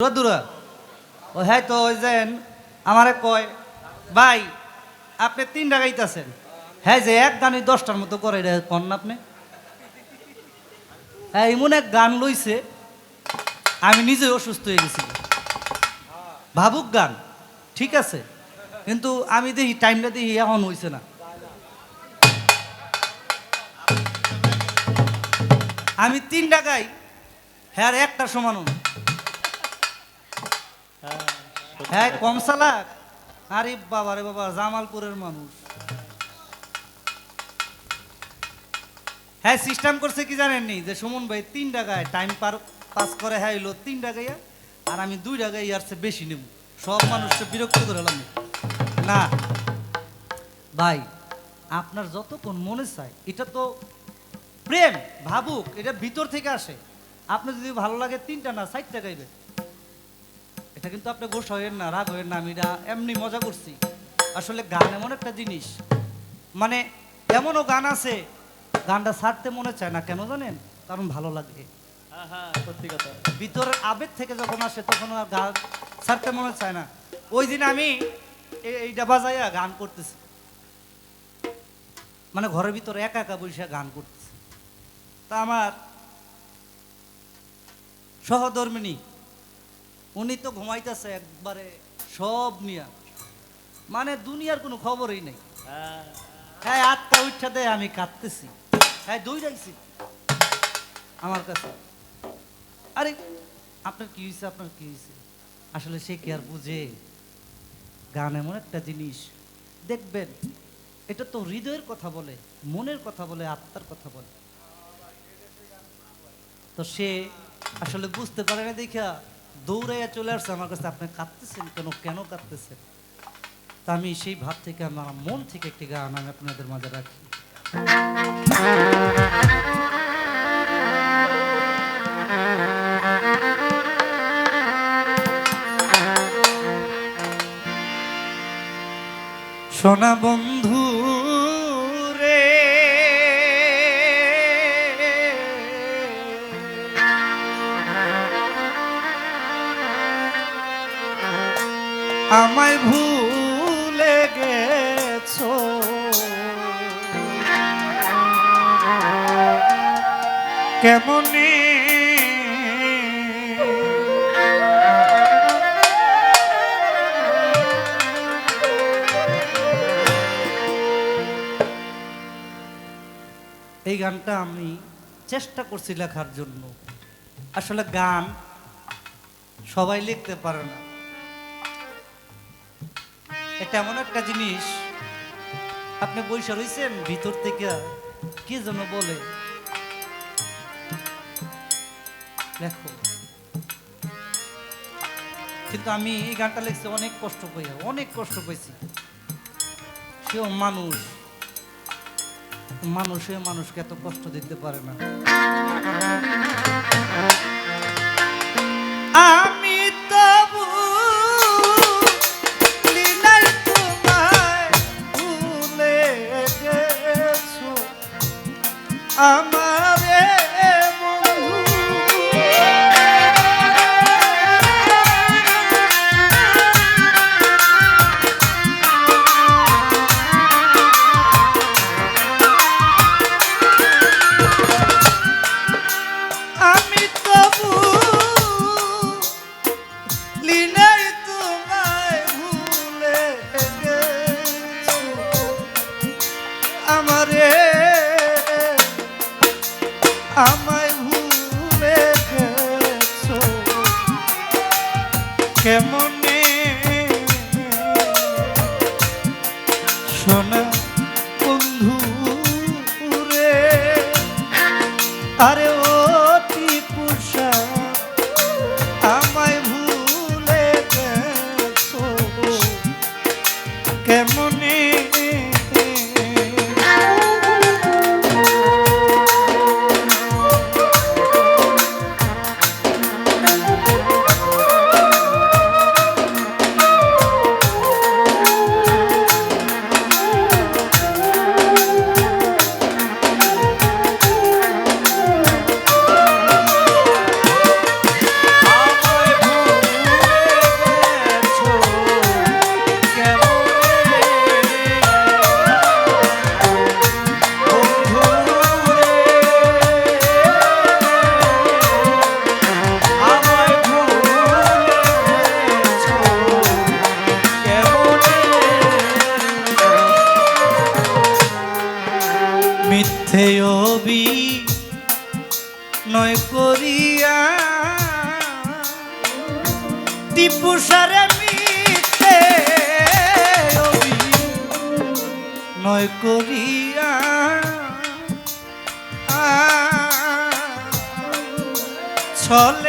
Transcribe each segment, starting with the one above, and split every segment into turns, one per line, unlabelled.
দূরা দূরা। ও হ্যাঁ তো ওই যে আমারে কয়, ভাই, আপনি তিন টাকাইতেছেন হ্যাঁ যে এক গানই দশটার মতো করে কন না আপনি? হ্যাঁ এমন এক গান লইছে, আমি নিজে অসুস্থ হয়ে গেছি। ভাবুক গান, ঠিক আছে, কিন্তু আমি দেখি টাইমটা দেখি এখন হইছে না। আমি তিন টাকাই হ্যাঁ একটা সমান হ্যাঁ আরে বাবা রে বাবা, জামালপুরের মানুষ। হ্যাঁ সিস্টেম করছে কি জানেননি যে সুমন ভাই তিন টাকায় টাইম পার পাস করে হ্যাঁ এলো তিন টাকায়, আর আমি দুই বেশি নেব। সব মানুষকে বিরক্ত করে না। ভাই, আপনার যতক্ষণ মনে চায়, এটা তো প্রেম, ভাবুক, এটা ভিতর থেকে আসে। আপনি যদি ভালো লাগে তিনটা না, ষাট টাকাইবে এটা কিন্তু আপনি গোস হয়েন না রাগ হয়েন না আমি এটা এমনি মজা করছি। আসলে গান এমন একটা জিনিস। মানে এমনও গান আছে গানটা ছাড়তে মনে চায় না কেন জানেন? কারণ ভালো লাগে।
সত্যি কথা।
ভিতরের আবেগ থেকে যখন আসে তখন আর গান ছাড়তে মনে চায় না। ওই দিন আমি এইটা বাজাইয়া গান করতেছি। মানে ঘরের ভিতরে একা একা বসে গান করতেছি। তা আমার সহধর্মিনী উনি তো ঘুমাইতেছে একবারে সব নিয়া। মানে দুনিয়ার কোনো খবরই নেই।
হ্যাঁ
আটটা উঠা দেয়, আমি কাঁদতেছি। হ্যাঁ দুই রাখছি আমার কাছে। আরে, আপনার কি হয়েছে আপনার কি হয়েছে আসলে সে কি আর বুঝে? গান এমন একটা জিনিস। দেখবেন, এটা তো হৃদয়ের কথা বলে, মনের কথা বলে, আত্মার কথা বলে। তো সে আসলে বুঝতে পারে না দেখা। দৌড়াইয়া চলে আসছে, আমার কাছে, আপনি কাঁদতেছেন কেন? কেন কাঁদতেছেন? তা আমি সেই ভাব থেকে, আমার মন থেকে একটি গান আমি আপনাদের মাঝে রাখি। সোনা আমায় ভুলে গেছো। কেমনে এই গানটা আমি চেষ্টা করছি লেখার জন্য। আসলে গান সবাই লিখতে পারে না। এটা এমন একটা জিনিস। আপনি বৈশা রয়েছেন ভিতর থেকে কে যেন বলে। লেখো কিন্তু আমি এই গানটা লিখছি অনেক কষ্ট পাইয়া, অনেক কষ্ট পাইছি। সেও মানুষ। মানুষে মানুষকে এত কষ্ট দিতে পারে না। আরে থেয়বি নয় করিয়া। টিপু সারে অবি নয় করিয়া। ছলে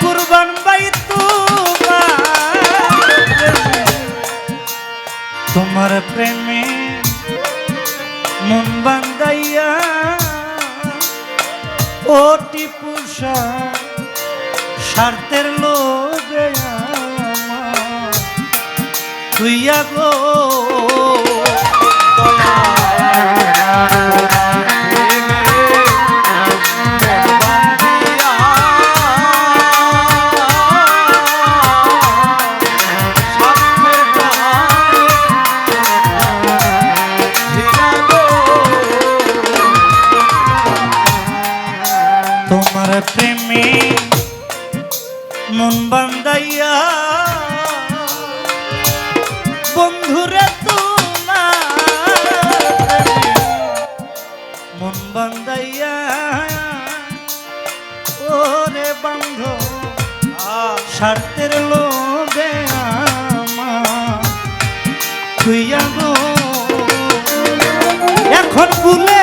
কুরবান ভাই তোমার প্রেমে মন বান্দাইয়া কোটি পুষা স্বার্থের লোক তুইয়া গো মন বান্দাইয়া। ওরে বান্ধ স্বার্থের লোভে আমার। তুইয়া এখন ভুলে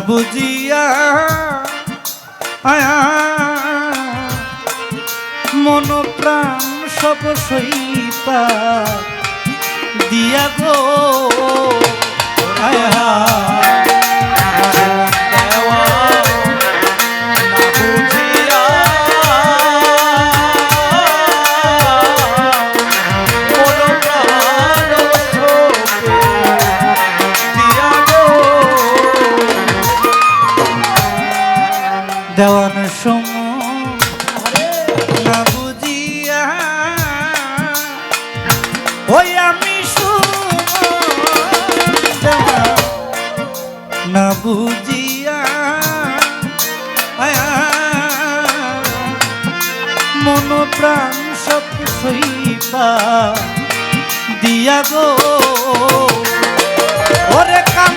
বুঝিয়া আয়া। মন প্রাণ সব সইপা। দিয়া গো। আয়া। দিয়া গো। ওরে কাম